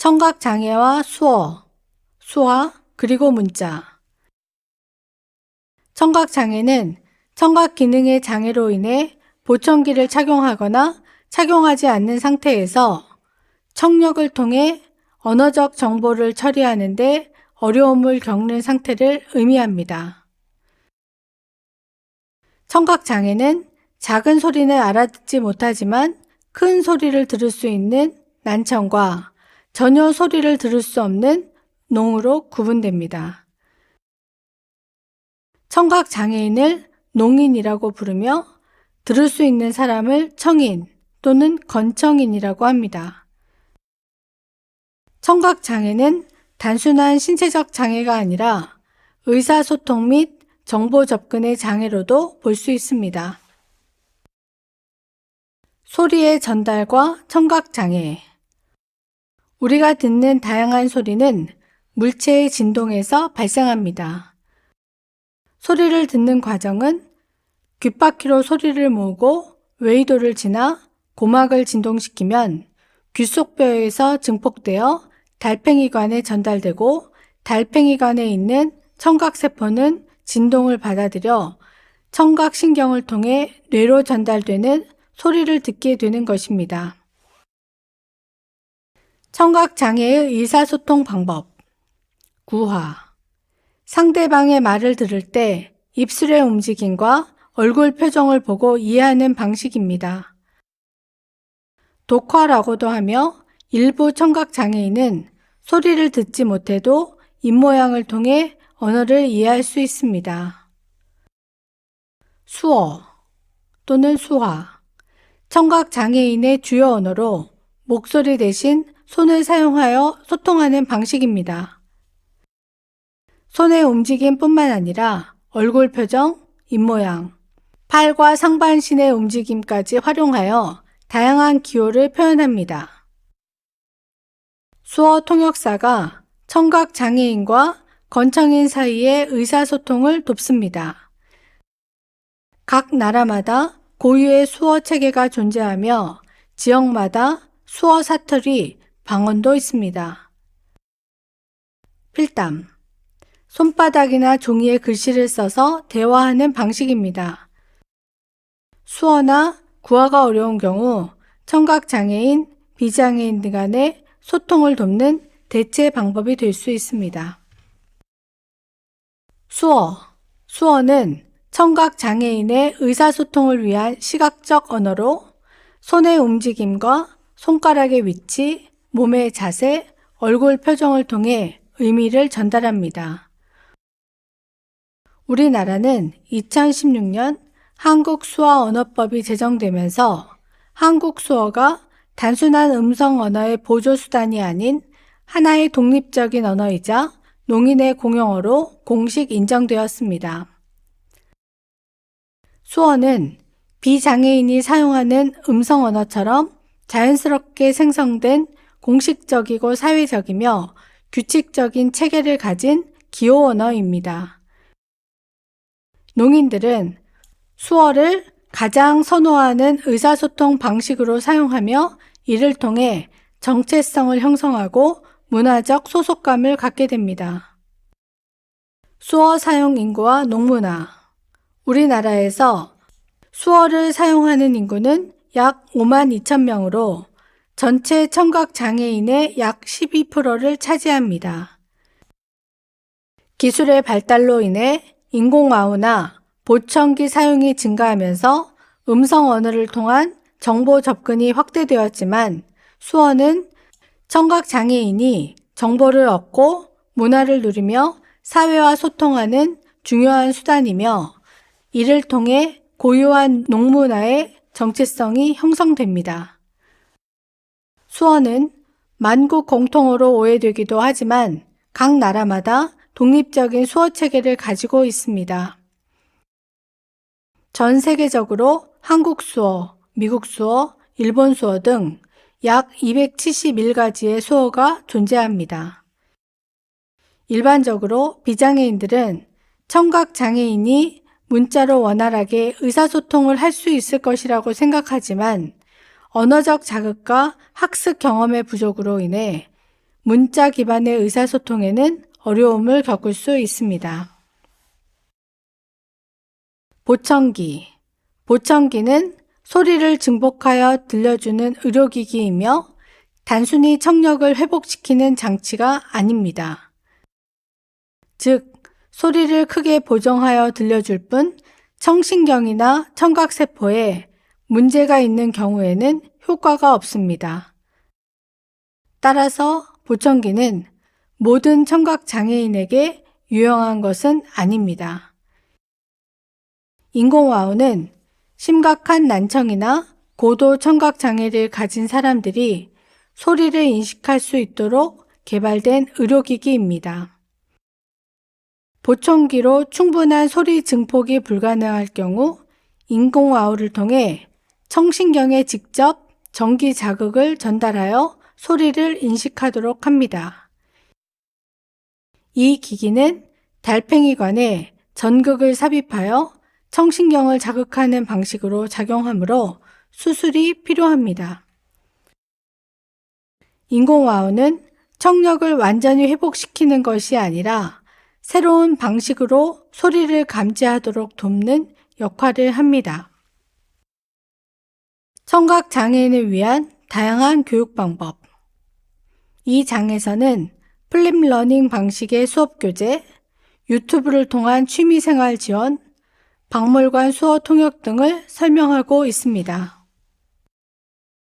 청각장애와 수어, 수화, 그리고 문자. 청각장애는 청각 기능의 장애로 인해 보청기를 착용하거나 착용하지 않는 상태에서 청력을 통해 언어적 정보를 처리하는데 어려움을 겪는 상태를 의미합니다. 청각장애는 작은 소리는 알아듣지 못하지만 큰 소리를 들을 수 있는 난청과 전혀 소리를 들을 수 없는 농으로 구분됩니다. 청각 장애인을 농인이라고 부르며 들을 수 있는 사람을 청인 또는 건청인이라고 합니다. 청각 장애는 단순한 신체적 장애가 아니라 의사소통 및 정보 접근의 장애로도 볼 수 있습니다. 소리의 전달과 청각 장애. 우리가 듣는 다양한 소리는 물체의 진동에서 발생합니다. 소리를 듣는 과정은 귓바퀴로 소리를 모으고 웨이도를 지나 고막을 진동시키면 귓속뼈에서 증폭되어 달팽이관에 전달되고 달팽이관에 있는 청각세포는 진동을 받아들여 청각신경을 통해 뇌로 전달되는 소리를 듣게 되는 것입니다. 청각장애의 의사소통 방법. 구화. 상대방의 말을 들을 때 입술의 움직임과 얼굴 표정을 보고 이해하는 방식입니다. 독화라고도 하며 일부 청각장애인은 소리를 듣지 못해도 입모양을 통해 언어를 이해할 수 있습니다. 수어 또는 수화. 청각장애인의 주요 언어로 목소리 대신 손을 사용하여 소통하는 방식입니다. 손의 움직임 뿐만 아니라 얼굴 표정, 입모양, 팔과 상반신의 움직임까지 활용하여 다양한 기호를 표현합니다. 수어 통역사가 청각 장애인과 건청인 사이의 의사소통을 돕습니다. 각 나라마다 고유의 수어 체계가 존재하며 지역마다 수어 사투리, 방언도 있습니다. 필담. 손바닥이나 종이에 글씨를 써서 대화하는 방식입니다. 수어나 구화가 어려운 경우 청각장애인, 비장애인 등 간의 소통을 돕는 대체 방법이 될 수 있습니다. 수어. 수어는 청각장애인의 의사소통을 위한 시각적 언어로 손의 움직임과 손가락의 위치, 몸의 자세, 얼굴 표정을 통해 의미를 전달합니다. 우리나라는 2016년 한국 수어 언어법이 제정되면서 한국 수어가 단순한 음성 언어의 보조 수단이 아닌 하나의 독립적인 언어이자 농인의 공용어로 공식 인정되었습니다. 수어는 비장애인이 사용하는 음성 언어처럼 자연스럽게 생성된 공식적이고 사회적이며 규칙적인 체계를 가진 기호 언어입니다. 농인들은 수어를 가장 선호하는 의사소통 방식으로 사용하며 이를 통해 정체성을 형성하고 문화적 소속감을 갖게 됩니다. 수어 사용 인구와 농문화. 우리나라에서 수어를 사용하는 인구는 약 5만 2천 명으로 전체 청각 장애인의 약 12%를 차지합니다. 기술의 발달로 인해 인공와우나 보청기 사용이 증가하면서 음성 언어를 통한 정보 접근이 확대되었지만 수어는 청각 장애인이 정보를 얻고 문화를 누리며 사회와 소통하는 중요한 수단이며 이를 통해 고유한 농문화의 정체성이 형성됩니다. 수어는 만국 공통어로 오해되기도 하지만 각 나라마다 독립적인 수어 체계를 가지고 있습니다. 전 세계적으로 한국 수어, 미국 수어, 일본 수어 등 약 271가지의 수어가 존재합니다. 일반적으로 비장애인들은 청각 장애인이 문자로 원활하게 의사소통을 할 수 있을 것이라고 생각하지만 언어적 자극과 학습 경험의 부족으로 인해 문자 기반의 의사소통에는 어려움을 겪을 수 있습니다. 보청기. 보청기는 소리를 증폭하여 들려주는 의료기기이며 단순히 청력을 회복시키는 장치가 아닙니다. 즉, 소리를 크게 보정하여 들려줄 뿐 청신경이나 청각세포에 문제가 있는 경우에는 효과가 없습니다. 따라서 보청기는 모든 청각 장애인에게 유용한 것은 아닙니다. 인공와우는 심각한 난청이나 고도 청각 장애를 가진 사람들이 소리를 인식할 수 있도록 개발된 의료기기입니다. 보청기로 충분한 소리 증폭이 불가능할 경우 인공와우를 통해 청신경에 직접 전기 자극을 전달하여 소리를 인식하도록 합니다. 이 기기는 달팽이관에 전극을 삽입하여 청신경을 자극하는 방식으로 작용하므로 수술이 필요합니다. 인공와우는 청력을 완전히 회복시키는 것이 아니라 새로운 방식으로 소리를 감지하도록 돕는 역할을 합니다. 청각 장애인을 위한 다양한 교육 방법. 이 장에서는 플립 러닝 방식의 수업 교재, 유튜브를 통한 취미 생활 지원, 박물관 수어 통역 등을 설명하고 있습니다.